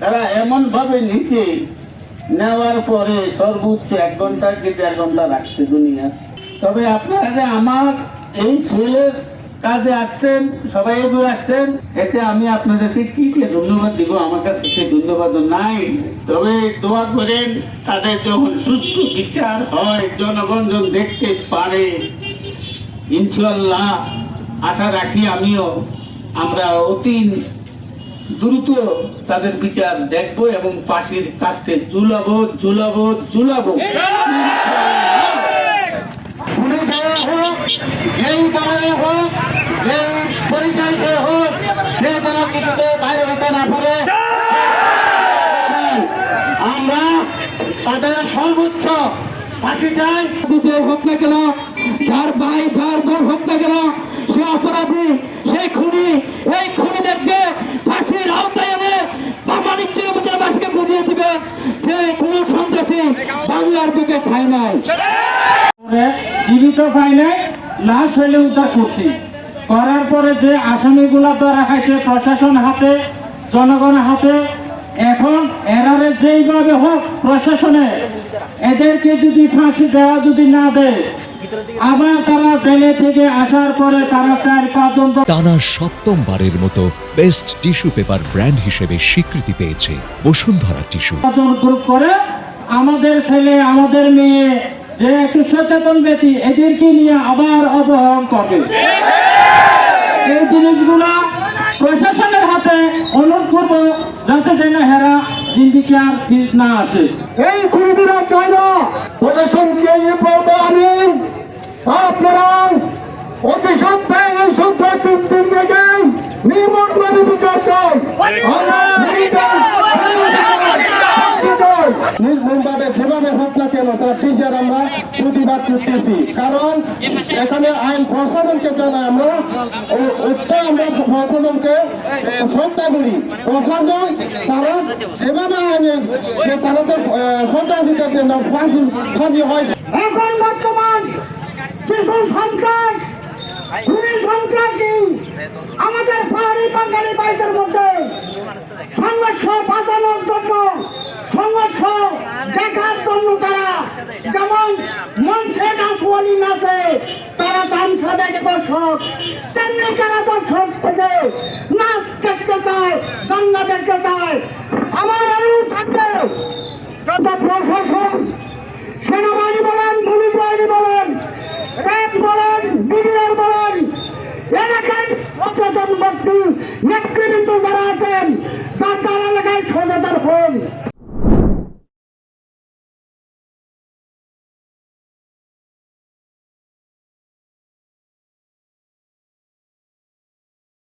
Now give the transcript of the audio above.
তারা এমন ভাবে নিচে নেওয়ার পরে সর্বোচ্চ এক ঘণ্টা কি দেড় ঘণ্টা লাগছে দুনিয়া। তবে আপনারা যে আমার এই ছেলের কাজে আসছেন, সবাই এগুলো আসছেন, এতে আমি আপনাদেরকে কি দিয়ে ধন্যবাদ দিব? আমার কাছে সেই ধন্যবাদ নাই। তবে দোয়া করেন, তাদের যখন সুস্থ বিচার হয়, জনগণ দেখতে পারে। ইনশাল্লাহ আশা রাখি আমিও আমরা অতি দ্রুত তাদের বিচার দেখব এবং পাশের কাস্টে ঝুলাবো ঝুলাবো ঝুলাবো। হোক যেই হোক যেই পরিচয় সে হোক সে যেন কিছুতে বাইরে হতে না পারে আমরা তাদের সর্বোচ্চ ফাঁসি চাই। হোক না কেন যার ভাই যার বোন হোক না কেন সে অপরাধী সেই খুনি, এই খুনিদেরকে ফাঁসির আওতায় এনে প্রামাণিক চিরবচনবাসীকে বুঝিয়ে দিবে যে কোনো সন্ত্রাসী বাংলার বুকে ঠাই নাই। জীবিত পাই নাই, লাশ হইলে উদ্ধার করছি। করার পরে যে আসামিগুলা ধরা খাইছে প্রশাসন হাতে জনগণের হাতে, এখন এরারে যেইভাবে হোক প্রশাসনে এদেরকে যদি ফাঁসি দেওয়া যদি না দেয় আবার তারা জেলে থেকে আসার পরে তারা চার পাঁচজন টানা সপ্তমবারের মতো বেস্ট টিস্যু পেপার ব্র্যান্ড হিসেবে স্বীকৃতি পেয়েছে বসুন্ধরা টিস্যু। গ্রুপ করে আমাদের ছেলে আমাদের মেয়ে যে একটু সচেতন ব্যক্তি এদেরকে নিয়ে আবার অপহরণ করবে। এই জিনিসগুলো প্রশাসনের হাতে অনুরোধ করব যাতে যেন হেরা জিন্দিকে আর ফির না আসে। এই খুনিদের আর চাই না। প্রশাসনকে এই বলব আমি আপনারা অতি সত্ত্বে এই সত্ত্বে তিন তিন জায়গায় নির্মম ভাবে বিচার চাই। আমরা বিচার যেভাবে হোক না কেন তারা ফিসের আমরা প্রতিবাদ করতেছি। কারণ এখানে আইন প্রশাসনকে জানাই আমরা ওটা আমরা প্রশাসনকে শ্রদ্ধা করি। প্রশাসন, তারা সেভাবে আনেন যে তাদের সন্ত্রাসীদের ফাঁসি ফাঁসি হয়। এখন বর্তমান কিছু সন্ত্রাস, খুবই সন্ত্রাসী, আমাদের পাহাড়ি বাঙালি বাইকের মধ্যে বলিন আছে তারা দান সাজাকে দর্শক, তেমনি যারা দর্শক থেকে নাচ দেখতে চায় দাঙ্গা দেখতে চায়, আমার অনুরোধ থাকবে। যত প্রশাসন, সেনাবাহিনী বলেন, পুলিশ বাহিনী বলেন, র্যাব বলেন, বিডিআর বলেন, এলাকায় সচেতন ব্যক্তি, নেতৃবৃন্দ যারা আছেন তার তার এলাকায় সচেতন হন।